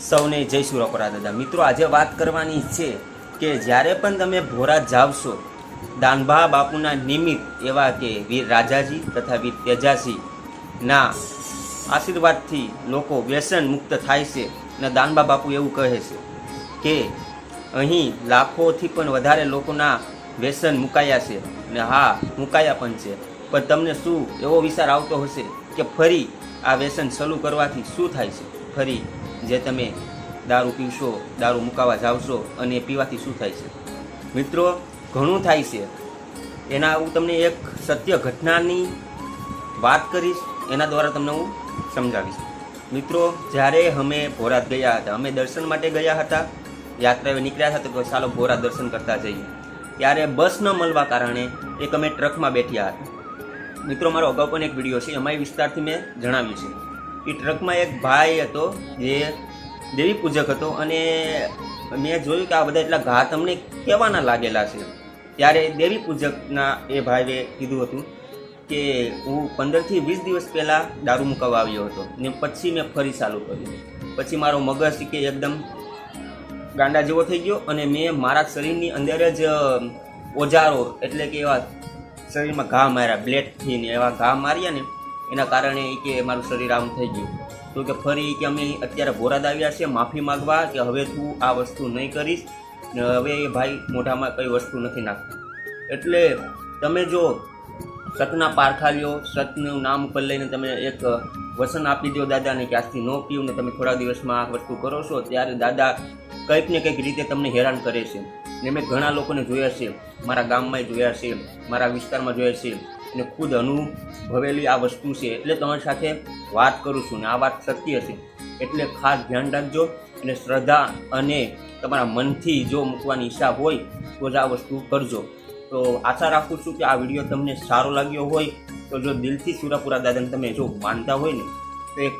સૌને જય સુરપરા દાદા. મિત્રો, આજે વાત કરવાની છે કે જ્યારે પણ તમે ભોરા જાવશો, દાનભા બાપુના નિમિત્ત એવા કે વીર રાજાજી તથા વીર તેજાસીના આશીર્વાદથી લોકો વ્યસન મુક્ત થાય છે અને દાનબા બાપુ એવું કહે છે કે અહીં લાખોથી પણ વધારે લોકોના વ્યસન મુકાયા છે અને હા, મુકાયા પણ છે. પણ તમને શું એવો વિચાર આવતો હશે કે ફરી આ વ્યસન શરૂ કરવાથી શું થાય છે? ફરી જે તમે દારૂ પીવશો, દારૂ મુકાવા જાવશો અને એ પીવાથી શું થાય છે? મિત્રો, ઘણું થાય છે. એના હું તમને એક સત્ય ઘટનાની વાત કરીશ, એના દ્વારા તમને હું સમજાવીશ. મિત્રો, જ્યારે અમે ભોરાત ગયા હતા, અમે દર્શન માટે ગયા હતા, યાત્રાએ નીકળ્યા હતા, તો ચાલો ભોરા દર્શન કરતા જઈએ. ત્યારે બસ ન મળવા કારણે એક અમે ટ્રકમાં બેઠ્યા હતા. મિત્રો, મારો અગાઉ પણ એક વીડિયો છે અમારી વિસ્તારથી મેં જણાવ્યું છે. એ ટ્રકમાં એક ભાઈ હતો, જે દેવી પૂજક હતો અને મેં જોયું કે આ બધા એટલા ઘા તમને કહેવાના લાગેલા છે. ત્યારે દેવી પૂજકના એ ભાઈએ કીધું હતું કે હું પંદરથી વીસ દિવસ પહેલાં દારૂ મુકાવવા આવ્યો હતો ને પછી મેં ફરી ચાલુ કર્યું. પછી મારો મગજ કે એકદમ ગાંડા જેવો થઈ ગયો અને મેં મારા શરીરની અંદર જ ઓજારો એટલે કે એવા શરીરમાં ઘા માર્યા, બ્લેડથી ને એવા ઘા માર્યા ને એના કારણે એ કે મારું શરીર આમ થઈ ગયું. તો કે ફરી કે અમે અત્યારે બોરાદ આવ્યા છે માફી માગવા કે હવે તું આ વસ્તુ નહીં કરીશ ને હવે એ ભાઈ મોઢામાં કઈ વસ્તુ નથી નાખતી. એટલે તમે જો સતના પારખા લ્યો સતનું નામ ઉપર લઈને તમે એક વસન આપી દો દાદાને કે આજથી ન પીવું ને તમે થોડા દિવસમાં આ વસ્તુ કરો છો, ત્યારે દાદા કંઈક ને કંઈક રીતે તમને હેરાન કરે છે. ને મેં ઘણા લોકોને જોયા છે, મારા ગામમાં જોયા છે, મારા વિસ્તારમાં જોયા છે. અને ખુદ અનુભવેલી આ વસ્તુ છે એટલે તમારી સાથે વાત કરું છું ને આ વાત સત્ય છે. એટલે ખાસ ધ્યાન રાખજો અને શ્રદ્ધા અને તમારા મનથી જો મૂકવાની ઈચ્છા હોય તો જ આ વસ્તુ કરજો. તો આશા રાખું છું કે આ વીડિયો તમને સારો લાગ્યો હોય તો જો દિલથી સુરાપુરા દાદાને તમે જો માનતા હોય ને તો એક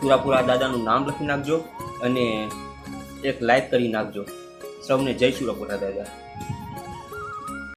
સુરાપુરા દાદાનું નામ લખી નાખજો અને એક લાઈક કરી નાખજો. સૌને જય સુરાપુરા દાદા.